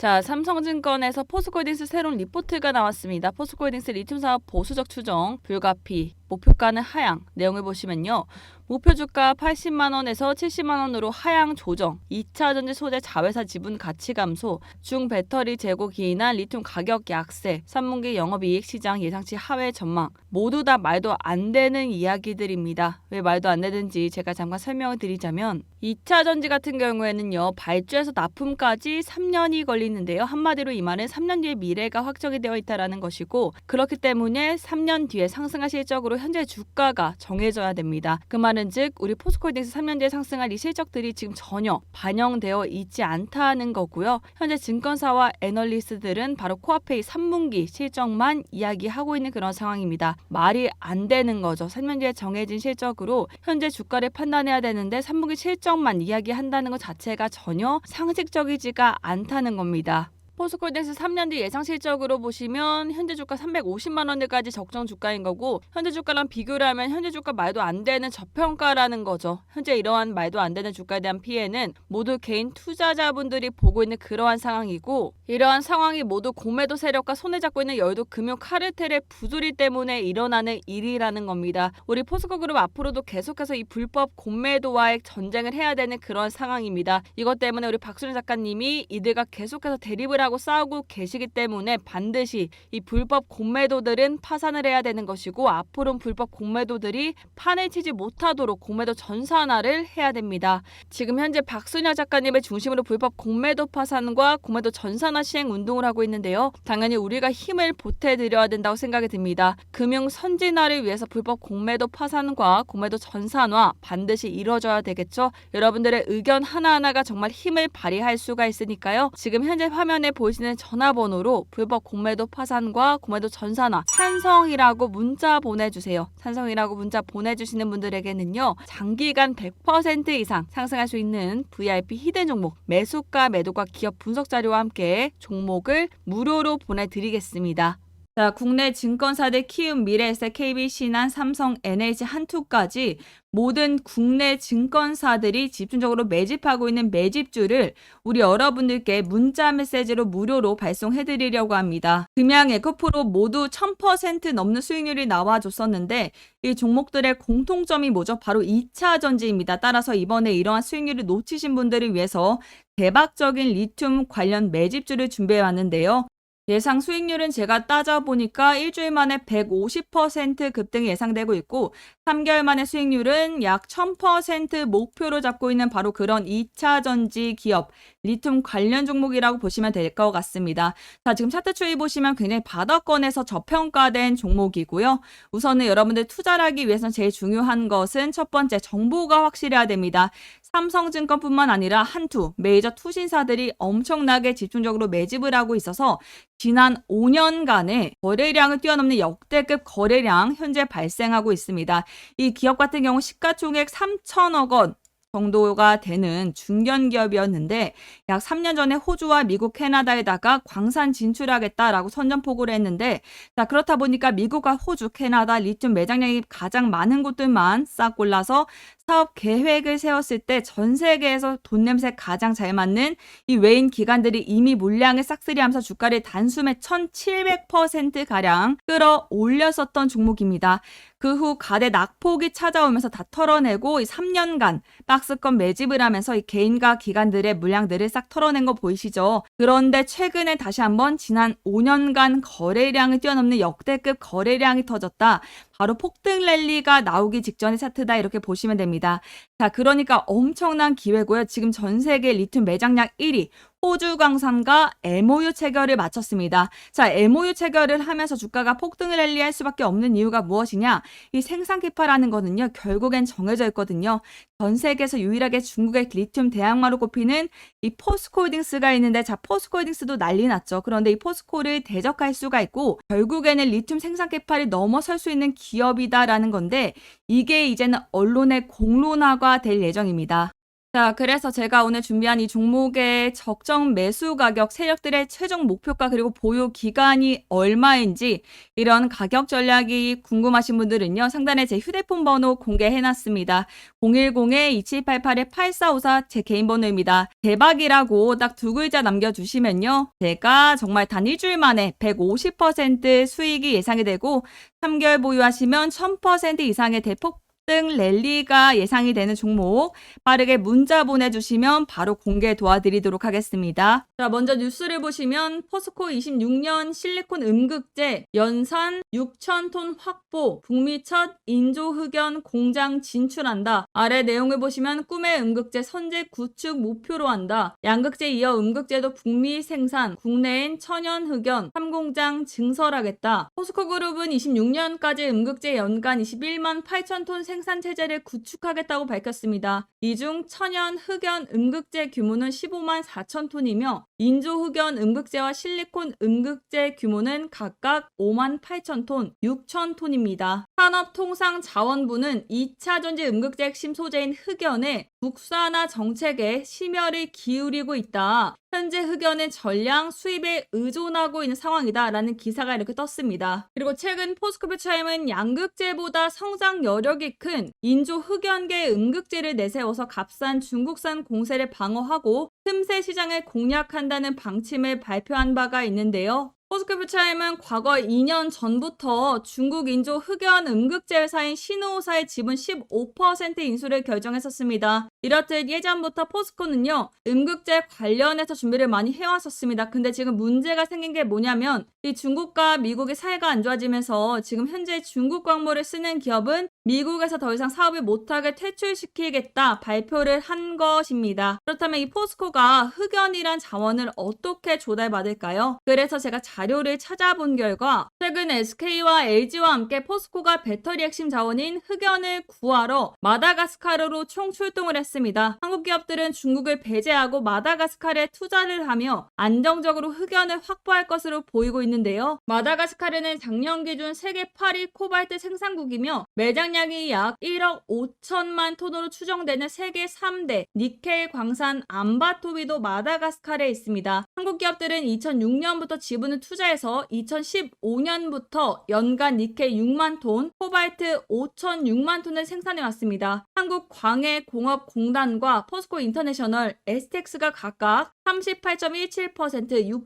자, 삼성증권에서 포스코홀딩스 새로운 리포트가 나왔습니다. 포스코홀딩스 리튬 사업 보수적 추정, 불가피, 목표가는 하향. 내용을 보시면요. 목표 주가 80만 원에서 70만 원으로 하향 조정. 2차 전지 소재 자회사 지분 가치 감소, 중 배터리 재고 기인한 리튬 가격 약세, 3분기 영업 이익 시장 예상치 하회 전망. 모두 다 말도 안 되는 이야기들입니다. 왜 말도 안 되는지 제가 잠깐 설명을 드리자면 2차 전지 같은 경우에는요. 발주에서 납품까지 3년이 걸리는데요. 한마디로 이 말은 3년 뒤에 미래가 확정이 되어 있다라는 것이고 그렇기 때문에 3년 뒤에 상승할 실적으로 현재 주가가 정해져야 됩니다. 그 말은 즉 우리 포스코홀딩스 3년 뒤에 상승할 이 실적들이 지금 전혀 반영되어 있지 않다는 거고요. 현재 증권사와 애널리스트들은 바로 코아페이 3분기 실적만 이야기하고 있는 그런 상황입니다. 말이 안 되는 거죠. 3년 뒤에 정해진 실적으로 현재 주가를 판단해야 되는데 3분기 실적만 이야기한다는 것 자체가 전혀 상식적이지가 않다는 겁니다. 포스코홀딩스 3년 뒤 예상 실적으로 보시면 현재 주가 350만 원대까지 적정 주가인 거고 현재 주가랑 비교를 하면 현재 주가 말도 안 되는 저평가라는 거죠. 현재 이러한 말도 안 되는 주가에 대한 피해는 모두 개인 투자자분들이 보고 있는 그러한 상황이고 이러한 상황이 모두 공매도 세력과 손에 잡고 있는 여의도 금융 카르텔의 부조리 때문에 일어나는 일이라는 겁니다. 우리 포스코 그룹 앞으로도 계속해서 이 불법 공매도와의 전쟁을 해야 되는 그런 상황입니다. 이것 때문에 우리 박순희 작가님이 이들과 계속해서 대립을 하고 싸우고 계시기 때문에 반드시 이 불법 공매도들은 파산을 해야 되는 것이고 앞으로는 불법 공매도들이 판을 치지 못하도록 공매도 전산화를 해야 됩니다. 지금 현재 박순희 작가님을 중심으로 불법 공매도 파산과 공매도 전산화 시행 운동을 하고 있는데요. 당연히 우리가 힘을 보태드려야 된다고 생각이 듭니다. 금융 선진화를 위해서 불법 공매도 파산과 공매도 전산화 반드시 이루어져야 되겠죠. 여러분들의 의견 하나하나가 정말 힘을 발휘할 수가 있으니까요. 지금 현재 화면에 보이시는 전화번호로 불법 공매도 파산과 공매도 전산화 찬성이라고 문자 보내주세요. 찬성이라고 문자 보내주시는 분들에게는요. 장기간 100% 이상 상승할 수 있는 VIP 히든 종목 매수가 매도가 기업 분석 자료와 함께 종목을 무료로 보내드리겠습니다. 자, 국내 증권사들 키움, 미래에셋, KB, 신한, 삼성, NH, 한투까지 모든 국내 증권사들이 집중적으로 매집하고 있는 매집주를 우리 여러분들께 문자 메시지로 무료로 발송해 드리려고 합니다. 금양 에코프로 모두 1000% 넘는 수익률이 나와줬었는데 이 종목들의 공통점이 뭐죠? 바로 2차 전지입니다. 따라서 이번에 이러한 수익률을 놓치신 분들을 위해서 대박적인 리튬 관련 매집주를 준비해 왔는데요. 예상 수익률은 제가 따져보니까 일주일 만에 150% 급등이 예상되고 있고 3개월 만에 수익률은 약 1000% 목표로 잡고 있는 바로 그런 2차 전지 기업 리튬 관련 종목이라고 보시면 될 것 같습니다. 자, 지금 차트 추이 보시면 굉장히 바닥권에서 저평가된 종목이고요. 우선은 여러분들 투자를 하기 위해서는 제일 중요한 것은 첫 번째 정보가 확실해야 됩니다. 삼성증권뿐만 아니라 한투, 메이저 투신사들이 엄청나게 집중적으로 매집을 하고 있어서 지난 5년간의 거래량을 뛰어넘는 역대급 거래량 현재 발생하고 있습니다. 이 기업 같은 경우 시가총액 3천억 원 정도가 되는 중견 기업이었는데 약 3년 전에 호주와 미국, 캐나다에다가 광산 진출하겠다라고 선전포고를 했는데 자 그렇다 보니까 미국과 호주, 캐나다 리튬 매장량이 가장 많은 곳들만 싹 골라서 사업 계획을 세웠을 때 전 세계에서 돈 냄새 가장 잘 맞는 이 외인 기관들이 이미 물량을 싹쓸이하면서 주가를 단숨에 1,700% 가량 끌어올렸었던 종목입니다. 그 후 가대 낙폭이 찾아오면서 다 털어내고 이 3년간 박스권 매집을 하면서 이 개인과 기관들의 물량들을 싹 털어낸 거 보이시죠? 그런데 최근에 다시 한번 지난 5년간 거래량을 뛰어넘는 역대급 거래량이 터졌다. 바로 폭등 랠리가 나오기 직전의 차트다 이렇게 보시면 됩니다. 자, 그러니까 엄청난 기회고요. 지금 전 세계 리튬 매장량 1위 호주 광산과 MOU 체결을 마쳤습니다. 자, MOU 체결을 하면서 주가가 폭등을 랠리할 수밖에 없는 이유가 무엇이냐? 이 생산 캐파라는 거는요, 결국엔 정해져 있거든요. 전 세계에서 유일하게 중국의 리튬 대항마로 꼽히는 이 포스코홀딩스가 있는데, 자, 포스코홀딩스도 난리 났죠. 그런데 이 포스코를 대적할 수가 있고, 결국에는 리튬 생산 캐파를 넘어설 수 있는 기업이다라는 건데, 이게 이제는 언론의 공론화가 될 예정입니다. 자, 그래서 제가 오늘 준비한 이 종목의 적정 매수 가격, 세력들의 최종 목표가 그리고 보유 기간이 얼마인지 이런 가격 전략이 궁금하신 분들은요. 상단에 제 휴대폰 번호 공개해 놨습니다. 010-2788-8454 제 개인 번호입니다. 대박이라고 딱 두 글자 남겨 주시면요. 제가 정말 단 일주일 만에 150% 수익이 예상이 되고 3개월 보유하시면 1000% 이상의 대폭 등 랠리가 예상이 되는 종목 빠르게 문자 보내주시면 바로 공개 도와드리도록 하겠습니다. 자, 먼저 뉴스를 보시면 포스코 26년 실리콘 음극재 연산 6,000톤 확보 북미 첫 인조 흑연 공장 진출한다. 아래 내용을 보시면 꿈의 음극재 선제 구축 목표로 한다. 양극재 이어 음극재도 북미 생산, 국내엔 천연 흑연 3공장 증설하겠다. 포스코 그룹은 26년까지 음극재 연간 21만 8천 톤 생산 체제를 구축하겠다고 밝혔습니다. 이 중 천연 흑연 음극재 규모는 15만 4천 톤이며 인조 흑연 음극재와 실리콘 음극재 규모는 각각 5만 8천 톤, 6천 톤입니다. 산업통상자원부는 2차 전지 음극재 핵심 소재인 흑연에 국산화 정책에 심혈을 기울이고 있다. 현재 흑연은 전량 수입에 의존하고 있는 상황이다라는 기사가 이렇게 떴습니다. 그리고 최근 포스코프차임은 양극재보다 성장 여력이 큰 인조 흑연계 음극재를 내세워서 값싼 중국산 공세를 방어하고 틈새 시장을 공략한다는 방침을 발표한 바가 있는데요. 포스코프 차임은 과거 2년 전부터 중국 인조 흑연 음극재 회사인 신호사의 지분 15% 인수를 결정했었습니다. 이렇듯 예전부터 포스코는요, 음극재 관련해서 준비를 많이 해왔었습니다. 근데 지금 문제가 생긴 게 뭐냐면, 이 중국과 미국의 사이가 안 좋아지면서 지금 현재 중국 광물을 쓰는 기업은 미국에서 더 이상 사업을 못하게 퇴출시키겠다 발표를 한 것입니다. 그렇다면 이 포스코가 흑연이란 자원을 어떻게 조달받을까요? 그래서 제가 자료를 찾아본 결과 최근 SK와 LG와 함께 포스코가 배터리 핵심 자원인 흑연을 구하러 마다가스카르로 총 출동을 했습니다. 한국 기업들은 중국을 배제하고 마다가스카르에 투자를 하며 안정적으로 흑연을 확보할 것으로 보이고 있는데요. 마다가스카르는 작년 기준 세계 8위 코발트 생산국이며 매장량이 약 1억 5천만 톤으로 추정되는 세계 3대 니켈 광산 암바토비도 마다가스카르에 있습니다. 한국 기업들은 2006년부터 지분을 투자해서 2015년부터 연간 니켈 6만 톤, 코발트 5,006만 톤을 생산해 왔습니다. 한국 광해공업공단과 포스코 인터내셔널, 에스텍스가 각각 38.17%,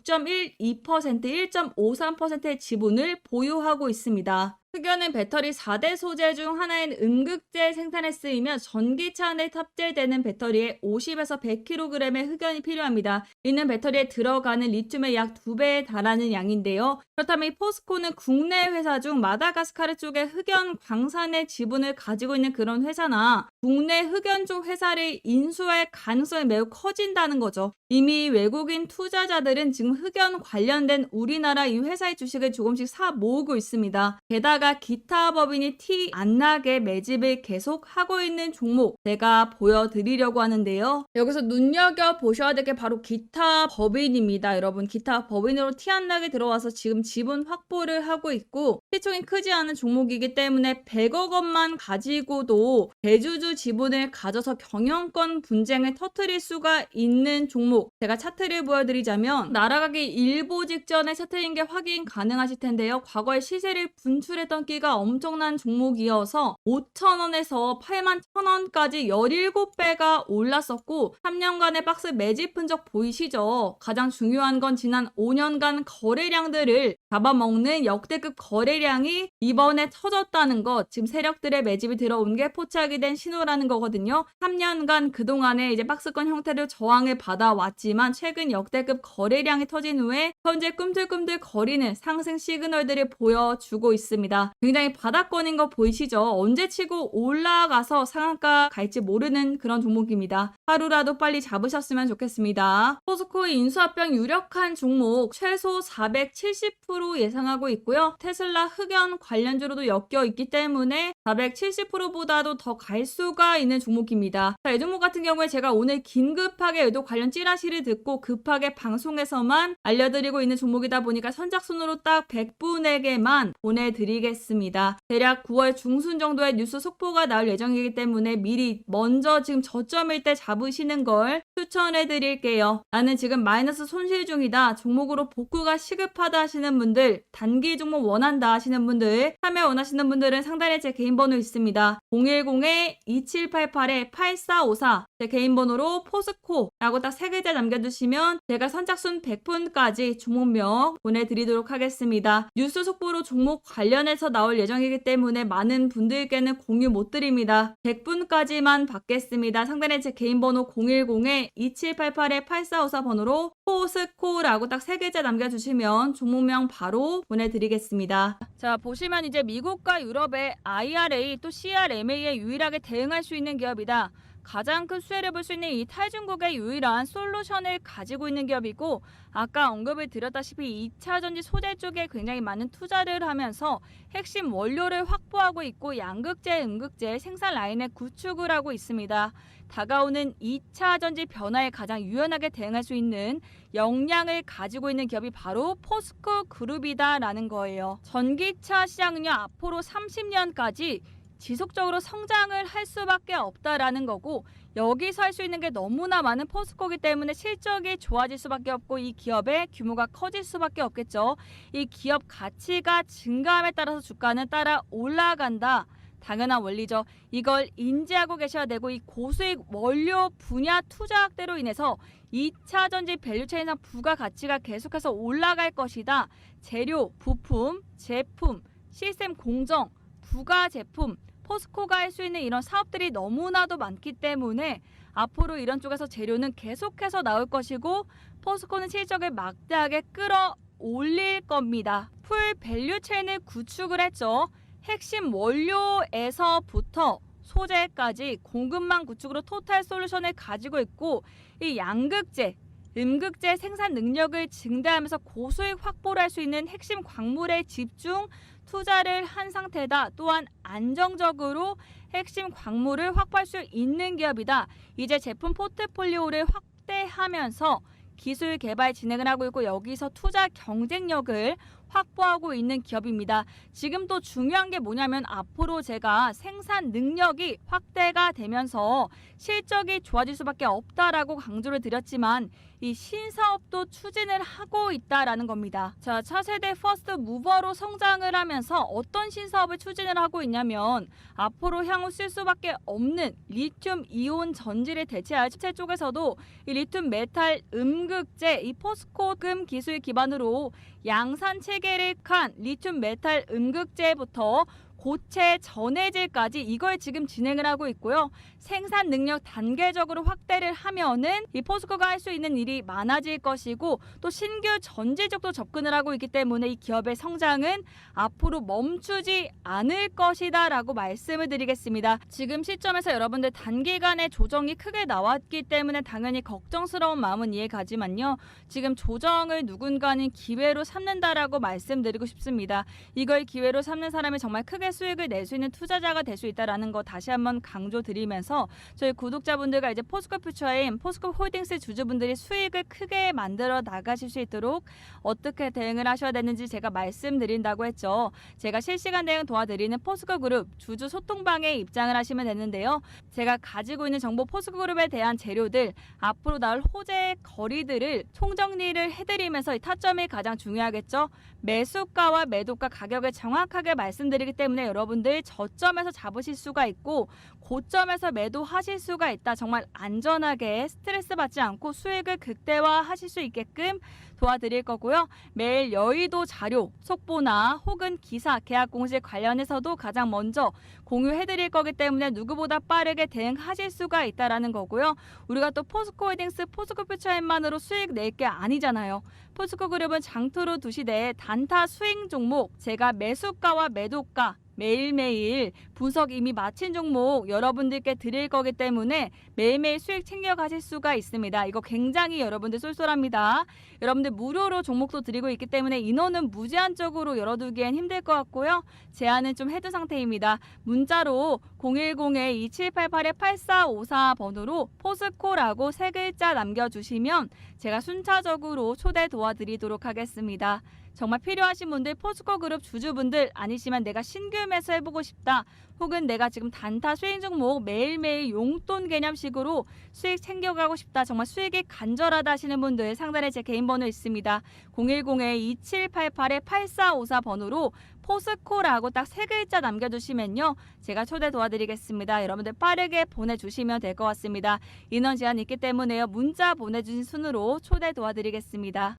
6.12%, 1.53%의 지분을 보유하고 있습니다. 흑연은 배터리 4대 소재 중 하나인 음극재 생산에 쓰이며 전기차 안에 탑재되는 배터리에 50에서 100kg의 흑연이 필요합니다. 이는 배터리에 들어가는 리튬의 약 2배에 달하는 양인데요. 그렇다면 이 포스코는 국내 회사 중 마다가스카르 쪽에 흑연 광산의 지분을 가지고 있는 그런 회사나 국내 흑연 쪽 회사를 인수할 가능성이 매우 커진다는 거죠. 이미 외국인 투자자들은 지금 흑연 관련된 우리나라 이 회사의 주식을 조금씩 사 모으고 있습니다. 게다가 기타 법인이 티 안 나게 매집을 계속 하고 있는 종목 제가 보여드리려고 하는데요. 여기서 눈여겨 보셔야 될 게 바로 기타 법인입니다. 여러분 기타 법인으로 티 안 나게 들어와서 지금 지분 확보를 하고 있고 시총이 크지 않은 종목이기 때문에 100억 원만 가지고도 대주주 지분을 가져서 경영권 분쟁을 터트릴 수가 있는 종목 제가 차트를 보여드리자면 날아가기 일보 직전에 차트인 게 확인 가능하실 텐데요. 과거에 시세를 분출했던 끼가 엄청난 종목이어서 5천원에서 8만 1천원까지 17배가 올랐었고 3년간의 박스 매집 흔적 보이시죠? 가장 중요한 건 지난 5년간 거래량들을 잡아먹는 역대급 거래량이 이번에 터졌다는 것. 지금 세력들의 매집이 들어온 게 포착이 된 신호라는 거거든요. 3년간 그동안에 이제 박스권 형태로 저항을 받아왔지만 최근 역대급 거래량이 터진 후에 현재 꿈틀꿈틀 거리는 상승 시그널들을 보여주고 있습니다. 굉장히 바닥권인 거 보이시죠? 언제 치고 올라가서 상한가 갈지 모르는 그런 종목입니다. 하루라도 빨리 잡으셨으면 좋겠습니다. 포스코의 인수합병 유력한 종목 최소 470% 수익으로 예상하고 있고요. 테슬라 흑연 관련주로도 엮여 있기 때문에 470%보다도 더 갈 수가 있는 종목입니다. 자, 이 종목 같은 경우에 제가 오늘 긴급하게 의도 관련 찌라시를 듣고 급하게 방송에서만 알려드리고 있는 종목이다 보니까 선착순으로 딱 100분에게만 보내드리겠습니다. 대략 9월 중순 정도의 뉴스 속보가 나올 예정이기 때문에 미리 먼저 지금 저점일 때 잡으시는 걸 추천해 드릴게요. 나는 지금 마이너스 손실 중이다. 종목으로 복구가 시급하다 하시는 분들, 단기 종목 원한다 하시는 분들, 참여 원하시는 분들은 상단에 제 개인 번호 있습니다. 010-2788-8454 제 개인 번호로 포스코라고 딱 세 글자 남겨두시면 제가 선착순 100분까지 종목명 보내드리도록 하겠습니다. 뉴스 속보로 종목 관련해서 나올 예정이기 때문에 많은 분들께는 공유 못 드립니다. 100분까지만 받겠습니다. 상단에 제 개인 번호 010-2788-8454 번호로 포스코라고 딱 세 글자 남겨주시면 종목명 바로 보내드리겠습니다. 자 보시면 이제 미국과 유럽의 IRA 또 CRMA에 유일하게 대응할 수 있는 기업이다. 가장 큰 수혜를 볼 수 있는 이 탈중국의 유일한 솔루션을 가지고 있는 기업이고 아까 언급을 드렸다시피 2차 전지 소재 쪽에 굉장히 많은 투자를 하면서 핵심 원료를 확보하고 있고 양극재, 음극재 생산 라인의 구축을 하고 있습니다. 다가오는 2차 전지 변화에 가장 유연하게 대응할 수 있는 역량을 가지고 있는 기업이 바로 포스코 그룹이다라는 거예요. 전기차 시장은요 앞으로 30년까지 지속적으로 성장을 할 수밖에 없다라는 거고 여기서 할 수 있는 게 너무나 많은 포스코기 때문에 실적이 좋아질 수밖에 없고 이 기업의 규모가 커질 수밖에 없겠죠. 이 기업 가치가 증가함에 따라서 주가는 따라 올라간다. 당연한 원리죠. 이걸 인지하고 계셔야 되고 이 고수익 원료 분야 투자 확대로 인해서 2차 전지 밸류체인상 부가 가치가 계속해서 올라갈 것이다. 재료, 부품, 제품, 시스템 공정, 부가 제품, 포스코가 할 수 있는 이런 사업들이 너무나도 많기 때문에 앞으로 이런 쪽에서 재료는 계속해서 나올 것이고 포스코는 실적을 막대하게 끌어올릴 겁니다. 풀 밸류 체인을 구축을 했죠. 핵심 원료에서부터 소재까지 공급망 구축으로 토탈 솔루션을 가지고 있고 이 양극재, 음극재 생산 능력을 증대하면서 고수익 확보를 할 수 있는 핵심 광물에 집중 투자를 한 상태다. 또한 안정적으로 핵심 광물을 확보할 수 있는 기업이다. 이제 제품 포트폴리오를 확대하면서 기술 개발 진행을 하고 있고 여기서 투자 경쟁력을 확보하고 있는 기업입니다. 지금 또 중요한 게 뭐냐면 앞으로 제가 생산 능력이 확대가 되면서 실적이 좋아질 수밖에 없다라고 강조를 드렸지만 이 신사업도 추진을 하고 있다라는 겁니다. 자, 차세대 퍼스트 무버로 성장을 하면서 어떤 신사업을 추진을 하고 있냐면 앞으로 향후 쓸 수밖에 없는 리튬 이온 전지를 대체할 칩체 쪽에서도 이 리튬 메탈 음극재 이 포스코금 기술 기반으로 양산 체계를 칸 리튬 메탈 음극재부터 고체 전해질까지 이걸 지금 진행을 하고 있고요. 생산 능력 단계적으로 확대를 하면은 이 포스코가 할 수 있는 일이 많아질 것이고 또 신규 전지 쪽도 접근을 하고 있기 때문에 이 기업의 성장은 앞으로 멈추지 않을 것이다라고 말씀을 드리겠습니다. 지금 시점에서 여러분들 단기간에 조정이 크게 나왔기 때문에 당연히 걱정스러운 마음은 이해가지만요. 지금 조정을 누군가는 기회로 삼는다라고 말씀드리고 싶습니다. 이걸 기회로 삼는 사람이 정말 크게 수익을 낼 수 있는 투자자가 될 수 있다라는 거 다시 한번 강조드리면서 저희 구독자분들과 이제 포스코 퓨처인 포스코 홀딩스 주주분들이 수익을 크게 만들어 나가실 수 있도록 어떻게 대응을 하셔야 되는지 제가 말씀드린다고 했죠. 제가 실시간 대응 도와드리는 포스코 그룹 주주 소통방에 입장을 하시면 되는데요. 제가 가지고 있는 정보 포스코 그룹에 대한 재료들 앞으로 나올 호재 거리들을 총정리를 해드리면서 이 타점이 가장 중요하겠죠. 매수가와 매도가 가격을 정확하게 말씀드리기 때문에 여러분들 저점에서 잡으실 수가 있고 고점에서 매도하실 수가 있다. 정말 안전하게 스트레스 받지 않고 수익을 극대화하실 수 있게끔 도와드릴 거고요. 매일 여의도 자료, 속보나 혹은 기사, 계약 공시 관련해서도 가장 먼저 공유해드릴 거기 때문에 누구보다 빠르게 대응하실 수가 있다라는 거고요. 우리가 또 포스코홀딩스, 포스코 퓨처엠만으로 수익 낼 게 아니잖아요. 포스코 그룹은 장투로 두시되 단타 스윙 종목 제가 매수가와 매도가 매일매일 분석 이미 마친 종목 여러분들께 드릴 거기 때문에 매일매일 수익 챙겨 가실 수가 있습니다. 이거 굉장히 여러분들 쏠쏠합니다. 여러분들 무료로 종목도 드리고 있기 때문에 인원은 무제한적으로 열어두기엔 힘들 것 같고요. 제한은 좀 해둔 상태입니다. 문자로 010-2788-8454번으로 포스코라고 세 글자 남겨주시면 제가 순차적으로 초대 도와드리도록 하겠습니다. 정말 필요하신 분들 포스코 그룹 주주분들 아니시면 내가 신규 매수해보고 싶다. 혹은 내가 지금 단타 수익 종목 매일매일 용돈 개념식으로 수익 챙겨가고 싶다. 정말 수익이 간절하다 하시는 분들 상단에 제 개인 번호 있습니다. 010-2788-8454 번호로 포스코라고 딱 세 글자 남겨주시면요. 제가 초대 도와드리겠습니다. 여러분들 빠르게 보내주시면 될 것 같습니다. 인원 제한 있기 때문에요. 문자 보내주신 순으로 초대 도와드리겠습니다